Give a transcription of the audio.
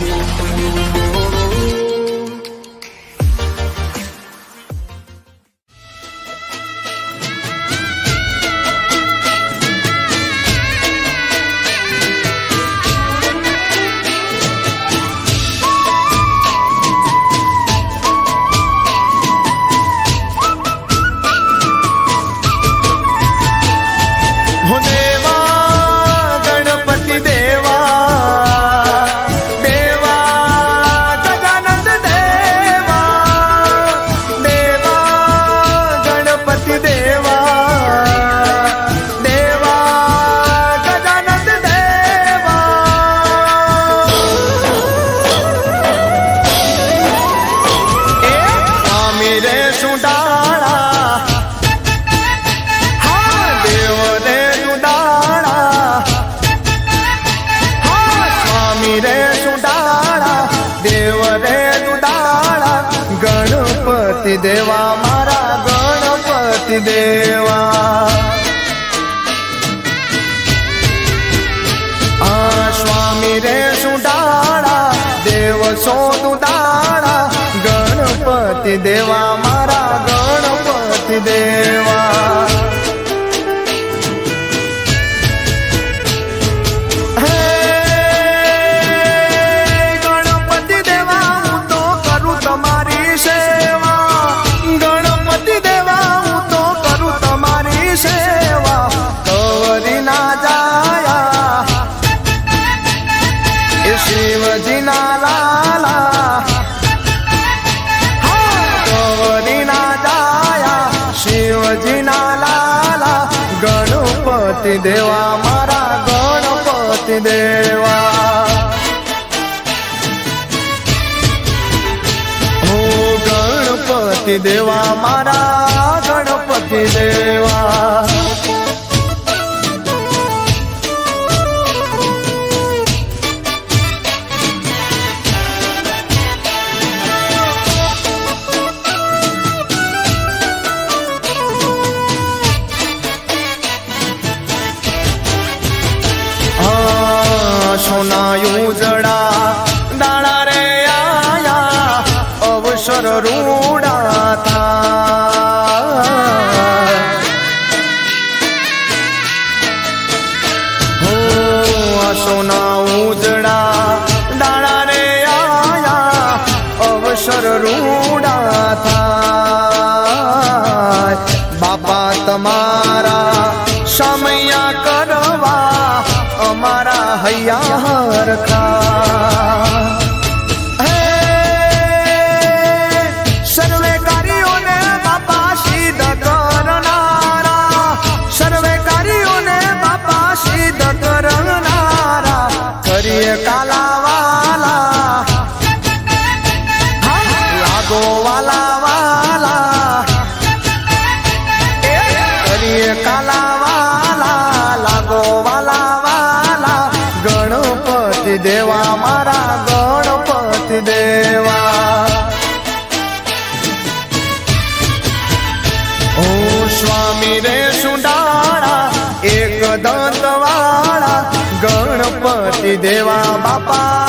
હો રે સુડાળા હા દેવ રે સુડાળા હા સ્વામી રે સુડાળા દેવ રે સુડાળા ગણપતિ દેવા, મારા ગણપતિ દેવા. આ સ્વામી રે ગણપતિ દેવા મારા ગણપતિ દેવા. દેવા મારા ગણપતિ દેવા. ગણપતિ દેવા મારા ગણપતિ દેવા. સોનાયું જડા, દાણા રે આયા, અવસર રૂડાતા. હો, આ સોના ઉજડા દાણા રે આયા, અવસર રૂડા તમારા સમયા કરવા અમારા હૈયા હરખા કરીએ કાલાવાલા લાગો વાલા વાલા ગણપતિ દેવા, મારા ગણપતિ દેવા. ઓ સ્વામી રે સુડાળા, એક દંત વાળા ગણપતિ દેવા, બાપા